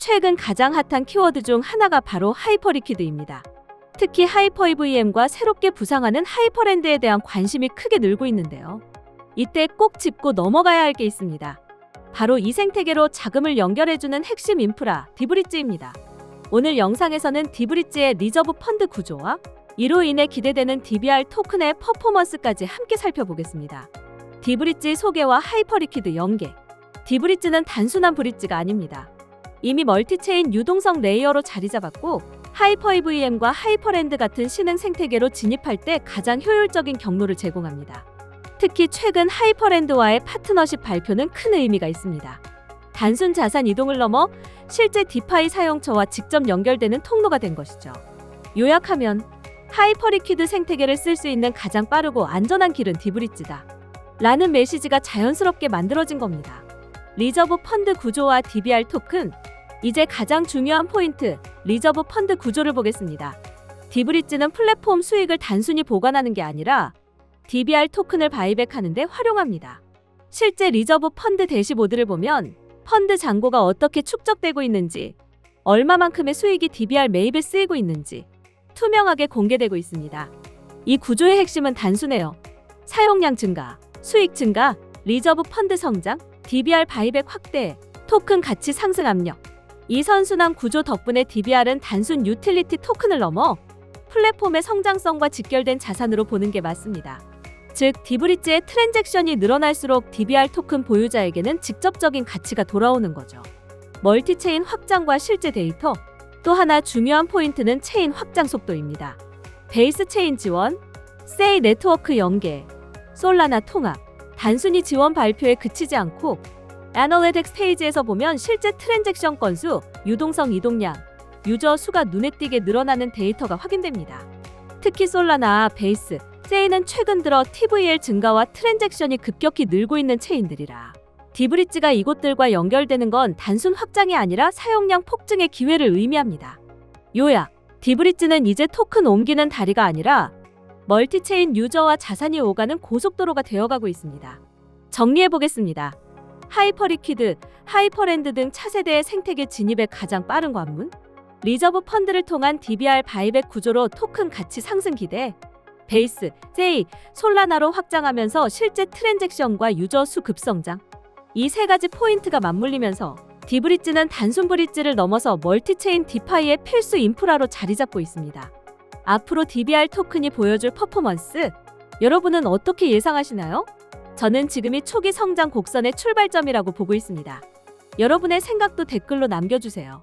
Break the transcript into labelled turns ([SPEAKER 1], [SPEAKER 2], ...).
[SPEAKER 1] 최근 가장 핫한 키워드 중 하나가 바로 하이퍼리퀴드입니다. 특히 하이퍼 EVM과 새롭게 부상하는 하이퍼랜드에 대한 관심이 크게 늘고 있는데요. 이때 꼭 짚고 넘어가야 할 게 있습니다. 바로 이 생태계로 자금을 연결해주는 핵심 인프라 디브리지입니다. 오늘 영상에서는 디브리지의 리저브 펀드 구조와 이로 인해 기대되는 DBR 토큰의 퍼포먼스까지 함께 살펴보겠습니다. 디브리지 소개와 하이퍼리퀴드 연계. 디브리지는 단순한 브릿지가 아닙니다. 이미 멀티체인 유동성 레이어로 자리 잡았고 하이퍼 EVM과 하이퍼랜드 같은 신흥 생태계로 진입할 때 가장 효율적인 경로를 제공합니다. 특히 최근 하이퍼랜드와의 파트너십 발표는 큰 의미가 있습니다. 단순 자산 이동을 넘어 실제 디파이 사용처와 직접 연결되는 통로가 된 것이죠. 요약하면 하이퍼리퀴드 생태계를 쓸 수 있는 가장 빠르고 안전한 길은 디브리지다. 라는 메시지가 자연스럽게 만들어진 겁니다. 리저브 펀드 구조와 DBR 토큰, 이제 가장 중요한 포인트, 리저브 펀드 구조를 보겠습니다. 디브리지는 플랫폼 수익을 단순히 보관하는 게 아니라 DBR 토큰을 바이백하는 데 활용합니다. 실제 리저브 펀드 대시보드를 보면 펀드 잔고가 어떻게 축적되고 있는지, 얼마만큼의 수익이 DBR 매입에 쓰이고 있는지 투명하게 공개되고 있습니다. 이 구조의 핵심은 단순해요. 사용량 증가, 수익 증가, 리저브 펀드 성장, DBR 바이백 확대, 토큰 가치 상승 압력. 이 선순환 구조 덕분에 DBR은 단순 유틸리티 토큰을 넘어 플랫폼의 성장성과 직결된 자산으로 보는 게 맞습니다. 즉, 디브리지의 트랜잭션이 늘어날수록 DBR 토큰 보유자에게는 직접적인 가치가 돌아오는 거죠. 멀티체인 확장과 실제 데이터, 또 하나 중요한 포인트는 체인 확장 속도입니다. 베이스 체인 지원, 세이 네트워크 연계, 솔라나 통합, 단순히 지원 발표에 그치지 않고 애널리틱 스테이지에서 보면 실제 트랜잭션 건수, 유동성 이동량, 유저 수가 눈에 띄게 늘어나는 데이터가 확인됩니다. 특히 솔라나, 베이스, 세이는 최근 들어 TVL 증가와 트랜잭션이 급격히 늘고 있는 체인들이라 디브리지가 이곳들과 연결되는 건 단순 확장이 아니라 사용량 폭증의 기회를 의미합니다. 요약, 디브리지는 이제 토큰 옮기는 다리가 아니라 멀티체인 유저와 자산이 오가는 고속도로가 되어가고 있습니다. 정리해 보겠습니다. 하이퍼리퀴드, 하이퍼랜드 등 차세대의 생태계 진입에 가장 빠른 관문, 리저브 펀드를 통한 DBR 바이백 구조로 토큰 가치 상승 기대, 베이스, 세이, 솔라나로 확장하면서 실제 트랜잭션과 유저 수 급성장. 이 세 가지 포인트가 맞물리면서 디브리지는 단순 브릿지를 넘어서 멀티체인 디파이의 필수 인프라로 자리 잡고 있습니다. 앞으로 DBR 토큰이 보여줄 퍼포먼스, 여러분은 어떻게 예상하시나요? 저는 지금이 초기 성장 곡선의 출발점이라고 보고 있습니다. 여러분의 생각도 댓글로 남겨주세요.